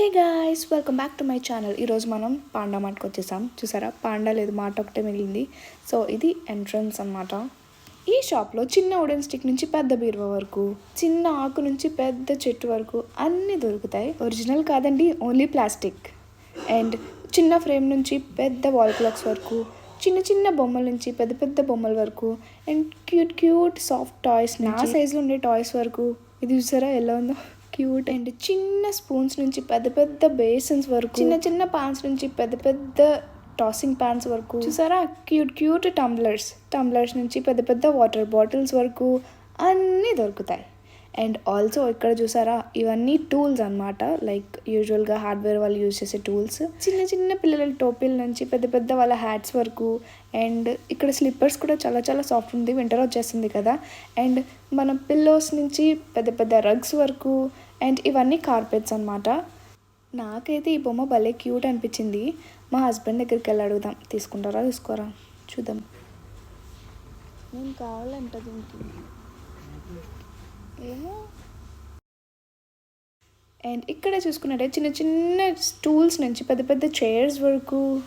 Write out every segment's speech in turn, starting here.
Hey guys welcome back to my channel ఈరోజు మనం panda మాటకు వచ్చేసాం. చూసారా? పాండా లేదు మాట ఒకటే మిగిలింది. సో ఇది ఎంట్రన్స్ అన్నమాట. ఈ షాప్లో చిన్న వుడెన్ స్టిక్ నుంచి పెద్ద బీరువా వరకు చిన్న ఆకు నుంచి పెద్ద చెట్టు వరకు అన్నీ దొరుకుతాయి. ఒరిజినల్ కాదండి ఓన్లీ ప్లాస్టిక్ అండ్ చిన్న ఫ్రేమ్ నుంచి పెద్ద వాల్ క్లాక్స్ వరకు చిన్న చిన్న బొమ్మల నుంచి పెద్ద పెద్ద బొమ్మల వరకు and cute cute soft toys నా సైజులో ఉండే టాయ్స్ వరకు. ఇది చూసారా? ఎలా ఉందో? క్యూట్ అండ్ చిన్న స్పూన్స్ నుంచి పెద్ద పెద్ద బేసన్స్ వరకు చిన్న చిన్న పాన్స్ నుంచి పెద్ద పెద్ద టాసింగ్ ప్యాన్స్ వరకు చూసారా? క్యూట్ క్యూట్ టంబ్లర్స్ టంబ్లర్స్ నుంచి పెద్ద పెద్ద వాటర్ బాటిల్స్ వరకు అన్నీ దొరుకుతాయి. అండ్ ఆల్సో ఇక్కడ చూసారా ఇవన్నీ టూల్స్ అనమాట లైక్ యూజువల్గా హార్డ్వేర్ వాళ్ళు యూజ్ చేసే టూల్స్. చిన్న చిన్న పిల్లల టోపీల నుంచి పెద్ద పెద్ద వాళ్ళ హ్యాట్స్ వరకు అండ్ ఇక్కడ స్లిప్పర్స్ కూడా చాలా చాలా సాఫ్ట్ ఉంది. వింటర్ వచ్చేస్తుంది కదా. అండ్ మన పిల్లోస్ నుంచి పెద్ద పెద్ద రగ్స్ వరకు అండ్ ఇవన్నీ కార్పెట్స్ అనమాట నాకైతే ఈ బొమ్మ భలే క్యూట్ అనిపించింది. మా హస్బెండ్ దగ్గరికి వెళ్ళి అడుగుదాం. తీసుకుంటారా తీసుకోరా? చూద్దాం. నేను కావాలంట దీనికి? ఏమో. అండ్ ఇక్కడ చూసుకున్నట్టే చిన్న చిన్న స్టూల్స్ నుంచి పెద్ద పెద్ద చైర్స్ వరకు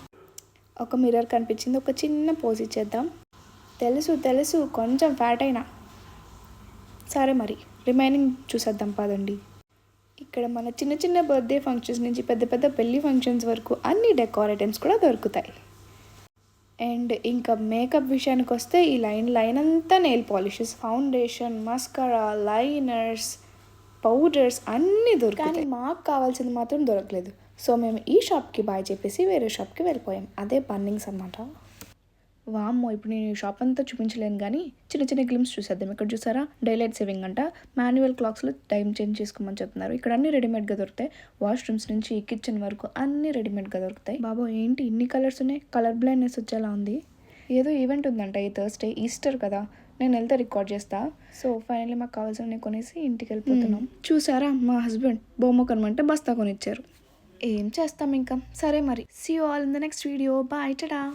ఒక మిర్రర్ కనిపించింది. ఒక చిన్న పోజ్ ఇచ్చేద్దాం. తెలుసు తెలుసు కొంచెం ఫ్యాట్ అయినా. సరే మరి రిమైనింగ్ చూసేద్దాం పదండి. ఇక్కడ మన చిన్న చిన్న బర్త్డే ఫంక్షన్స్ నుంచి పెద్ద పెద్ద పెళ్ళి ఫంక్షన్స్ వరకు అన్ని డెకోర్ ఐటమ్స్ కూడా దొరుకుతాయి. అండ్ ఇంకా మేకప్ విషయానికి వస్తే ఈ లైన్ లైన్ అంతా nail polishes foundation mascara liners powders అన్నీ దొరికాయి కానీ మాకు కావాల్సింది మాత్రం దొరకలేదు. సో మేము ఈ షాప్కి బాయ్ చెప్పేసి వేరే షాప్కి వెళ్ళిపోయాం. అదే బన్నింగ్స్ అన్నమాట. వామ్మో ఇప్పుడు నేను షాప్ అంతా చూపించలేను కానీ చిన్న చిన్న గ్లిమ్స్ చూసేద్దాం. ఇక్కడ చూసారా? డైలైట్ సేవింగ్ అంట. మాన్యువల్ క్లాక్స్లో టైం చేంజ్ చేసుకోమని చెప్తున్నారు. ఇక్కడ అన్ని రెడీమేడ్గా దొరుకుతాయి. వాష్రూమ్స్ నుంచి కిచెన్ వరకు అన్ని రెడీమేడ్గా దొరుకుతాయి. బాబో ఏంటి ఇన్ని కలర్స్ ఉన్నాయి? కలర్ బ్లైండ్నెస్ వచ్చేలా ఉంది. ఏదో ఈవెంట్ ఉందంట ఈ థర్స్డే ఈస్టర్ కదా. నేను వెళ్తే రికార్డ్ చేస్తా. సో ఫైనల్లీ మాకు కావాల్సినవి కొనేసి ఇంటికి వెళ్ళిపోతున్నాం. చూసారా? మా హస్బెండ్ బొమ్మ కొనమంటే బస్తా కొనిచ్చారు. ఏం చేస్తాం ఇంకా? సరే మరి. See all in the next video bye tada